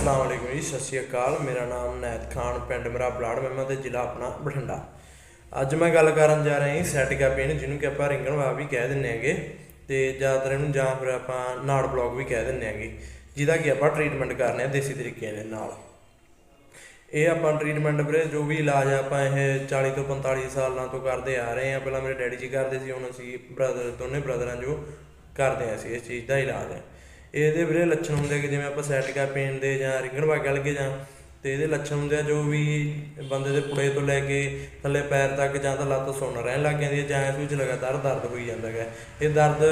ਅਸਲਾਮ ਵਾਲੇਕੁਮ ਜੀ, ਸਤਿ ਸ਼੍ਰੀ ਅਕਾਲ। ਮੇਰਾ ਨਾਮ ਨੈਤ ਖਾਨ, ਪਿੰਡ ਮੇਰਾ ਬਲਾੜ ਮਹਿਮਾ ਤੇ ਜ਼ਿਲ੍ਹਾ ਆਪਣਾ ਬਠਿੰਡਾ। ਅੱਜ ਮੈਂ ਗੱਲ ਕਰਨ ਜਾ ਰਿਹਾ ਹਾਂ ਸੈਟ ਕੈਪੇਨ ਜਿਹਨੂੰ ਕਿ ਆਪਾਂ ਰਿੰਗਣ ਰਿੰਗਣਵਾ ਵੀ ਕਹਿ ਦਿੰਨੇ ਹੈਗੇ। ਤੇ ਜ਼ਿਆਦਾਤਰ ਇਹਨੂੰ ਜਾਂ ਫਿਰ ਆਪਾਂ ਨਾੜ ਬਲੌਕ ਵੀ ਕਹਿ ਦਿੰਨੇ ਹੈਗੇ। ਜਿਹਦਾ ਕਿ ਆਪਾਂ ਟ੍ਰੀਟਮੈਂਟ ਕਰਨੇ ਆ ਦੇਸੀ ਤਰੀਕੇ ਦੇ ਨਾਲ। ਇਹ ਆਪਾਂ ਟ੍ਰੀਟਮੈਂਟ ਵੀਰੇ, ਜੋ ਵੀ ਇਲਾਜ ਆਪਾਂ ਇਹ 40 ਤੋਂ 45 ਸਾਲਾਂ ਤੋਂ ਕਰਦੇ ਆ ਰਹੇ ਆ ਪਹਿਲਾਂ ਮੇਰੇ ਡੈਡੀ ਜੀ ਕਰਦੇ ਸੀ, ਹੁਣ ਅਸੀਂ ਬ੍ਰਦਰ, ਦੋਨੇ ਬ੍ਰਦਰਾਂ ਜੋ ਕਰਦੇ ਆ ਅਸੀਂ ਇਸ ਚੀਜ਼ ਦਾ ਇਲਾਜ। ਹੈ ਇਹਦੇ ਵੀਰੇ ਲੱਛਣ ਹੁੰਦੇ ਕਿ ਜਿਵੇਂ ਆਪਾਂ ਸੈਟਿਕਾ ਪੇਨ ਦੇ ਜਾਂ ਰਿੰਗਣ ਵਾ ਕਹਿ ਜਾਂ, ਤੇ ਇਹਦੇ ਲੱਛਣ ਹੁੰਦੇ ਆ ਜੋ ਵੀ ਬੰਦੇ ਦੇ ਪੁੜੇ ਤੋਂ ਲੈ ਕੇ ਥੱਲੇ ਪੈਰ ਤੱਕ ਜਾਂ ਤਾਂ ਲੱਤ ਸੁੰਨ ਰਹਿਣ ਲੱਗ ਜਾਂਦੀ ਹੈ ਜਾਂ ਇਸ ਵਿੱਚ ਲਗਾਤਾਰ ਦਰਦ ਹੋਈ ਜਾਂਦਾ ਹੈ ਇਹ ਦਰਦ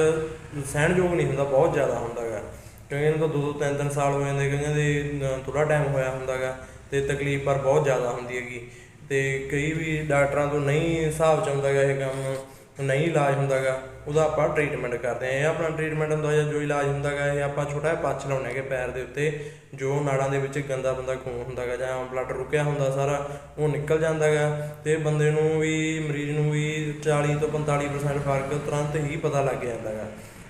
ਸਹਿਣਯੋਗ ਨਹੀਂ ਹੁੰਦਾ, ਬਹੁਤ ਜ਼ਿਆਦਾ ਹੁੰਦਾ ਹੈ ਕਿਉਂਕਿ ਇਹਨਾਂ ਤੋਂ ਦੋ ਦੋ ਤਿੰਨ ਤਿੰਨ ਸਾਲ ਹੋ ਜਾਂਦੇ, ਕਈਆਂ ਦੇ ਥੋੜਾ ਟਾਈਮ ਹੋਇਆ ਹੁੰਦਾ ਹੁੰਦਾਗਾ ਤੇ ਤਕਲੀਫ ਪਰ ਬਹੁਤ ਜ਼ਿਆਦਾ ਹੁੰਦੀ ਹੈਗੀ। ਤੇ ਕਈ ਵੀ ਡਾਕਟਰਾਂ ਤੋਂ ਨਹੀਂ ਹਿਸਾਬ ਚ ਆਉਂਦਾਗਾ ਇਹ ਕੰਮ। ਨਹੀਂ ਇਲਾਜ ਹੁੰਦਾਗਾ, ਉਹਦਾ ਆਪਾਂ ਟ੍ਰੀਟਮੈਂਟ ਕਰਦੇ ਆ ਇਹ ਆਪਣਾ ਟ੍ਰੀਟਮੈਂਟ ਹੁੰਦਾ ਜਾਂ ਜੋ ਇਲਾਜ ਹੁੰਦਾਗਾ, ਇਹ ਆਪਾਂ ਛੋਟਾ ਜਿਹਾ ਪੱਚ ਲਾਉਣੇ ਹੈਗੇ ਪੈਰ ਦੇ ਉੱਤੇ, ਜੋ ਨਾੜਾਂ ਦੇ ਵਿੱਚ ਗੰਦਾ ਬੰਦਾ ਖੂਨ ਹੁੰਦਾਗਾ, ਜਾਂ ਬਲੱਡ ਰੁਕਿਆ ਹੁੰਦਾ ਸਾਰਾ, ਉਹ ਨਿਕਲ ਜਾਂਦਾਗਾ। ਤੇ ਬੰਦੇ ਨੂੰ ਵੀ, ਮਰੀਜ਼ ਨੂੰ ਵੀ 40 ਤੋਂ 45% ਫ਼ਰਕ ਤੁਰੰਤ ਹੀ ਪਤਾ ਲੱਗ ਜਾਂਦਾਗਾ।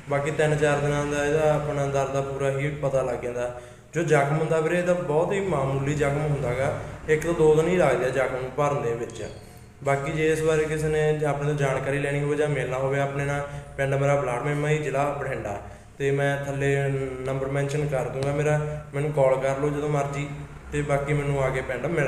ਬਾਕੀ 3-4 ਦਿਨਾਂ ਦਾ ਇਹਦਾ ਆਪਣਾ ਦਰਦ ਦਾ ਪੂਰਾ ਹੀ ਪਤਾ ਲੱਗ ਜਾਂਦਾ। ਜੋ ਜ਼ਖਮ ਹੁੰਦਾ ਵੀਰੇ ਇਹਦਾ ਬਹੁਤ ਹੀ ਮਾਮੂਲੀ ਜ਼ਖਮ ਹੁੰਦਾਗਾ। ਇੱਕ ਤੋਂ ਦੋ ਦਿਨ ਹੀ ਲੱਗਦੇ ਆ ਜ਼ਖਮ ਨੂੰ ਭਰਨ ਦੇ ਵਿੱਚ। ਬਾਕੀ ਜੇ ਇਸ ਬਾਰੇ ਕਿਸੇ ਨੇ ਆਪਣੇ ਤੋਂ ਜਾਣਕਾਰੀ ਲੈਣੀ ਹੋਵੇ ਜਾਂ ਮਿਲਣਾ ਹੋਵੇ ਆਪਣੇ ਨਾਲ, ਪਿੰਡ ਮੇਰਾ ਬਲਾਡ ਮੇਮਾ ਹੀ ਜ਼ਿਲ੍ਹਾ ਬਠਿੰਡਾ। ਤੇ ਮੈਂ ਥੱਲੇ ਨੰਬਰ ਮੈਂਸ਼ਨ ਕਰ ਦੂੰਗਾ ਮੇਰਾ, ਮੈਨੂੰ ਕਾਲ ਕਰ ਲਓ ਜਦੋਂ ਮਰਜ਼ੀ, ਤੇ ਬਾਕੀ ਮੈਨੂੰ ਆ ਕੇ ਪਿੰਡ ਮਿਲ